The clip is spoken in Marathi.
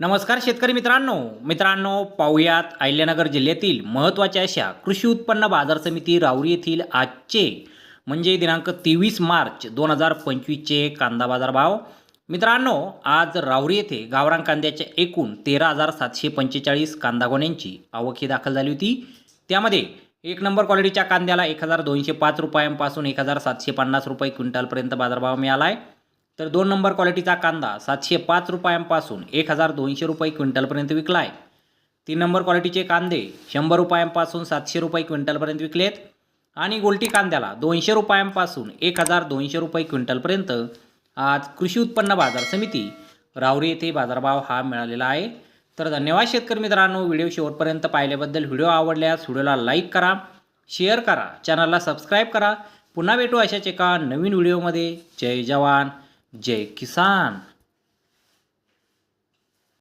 नमस्कार शेतकरी मित्रांनो. मित्रांनो पाहुयात अहिल्यानगर जिल्ह्यातील महत्त्वाच्या अशा कृषी उत्पन्न बाजार समिती राऊरी येथील आजचे म्हणजे दिनांक तेवीस मार्च दोन हजार पंचवीसचे कांदा बाजार भाव मित्रांनो आज राऊरी येथे गावरान कांद्याच्या एकूण तेरा हजार सातशे पंचेचाळीस कांदा गोण्यांची आवक ही दाखल झाली होती. त्यामध्ये एक नंबर क्वालिटीच्या कांद्याला एक हजार दोनशे पाच रुपयांपासून एक हजार सातशे पन्नास रुपये क्विंटलपर्यंत बाजारभाव मिळाला आहे तर दोन नंबर क्वालिटीचा कांदा सातशे पाच रुपयांपासून एक हजार दोनशे रुपये क्विंटलपर्यंत विकला आहे. तीन नंबर क्वालिटीचे कांदे शंभर रुपयांपासून सातशे रुपये क्विंटलपर्यंत विकलेत आणि गोलटी कांद्याला दोनशे रुपयांपासून एक हजार दोनशे रुपये क्विंटलपर्यंत आज कृषी उत्पन्न बाजार समिती रावरी येथे बाजारभाव हा मिळालेला आहे. तर धन्यवाद शेतकरी मित्रांनो व्हिडिओ शेवटपर्यंत पाहिल्याबद्दल व्हिडिओ आवडल्यास व्हिडिओला लाईक करा शेअर करा चॅनलला सबस्क्राईब करा. पुन्हा भेटू अशाच एका नवीन व्हिडिओमध्ये. जय जवान. जय किसान.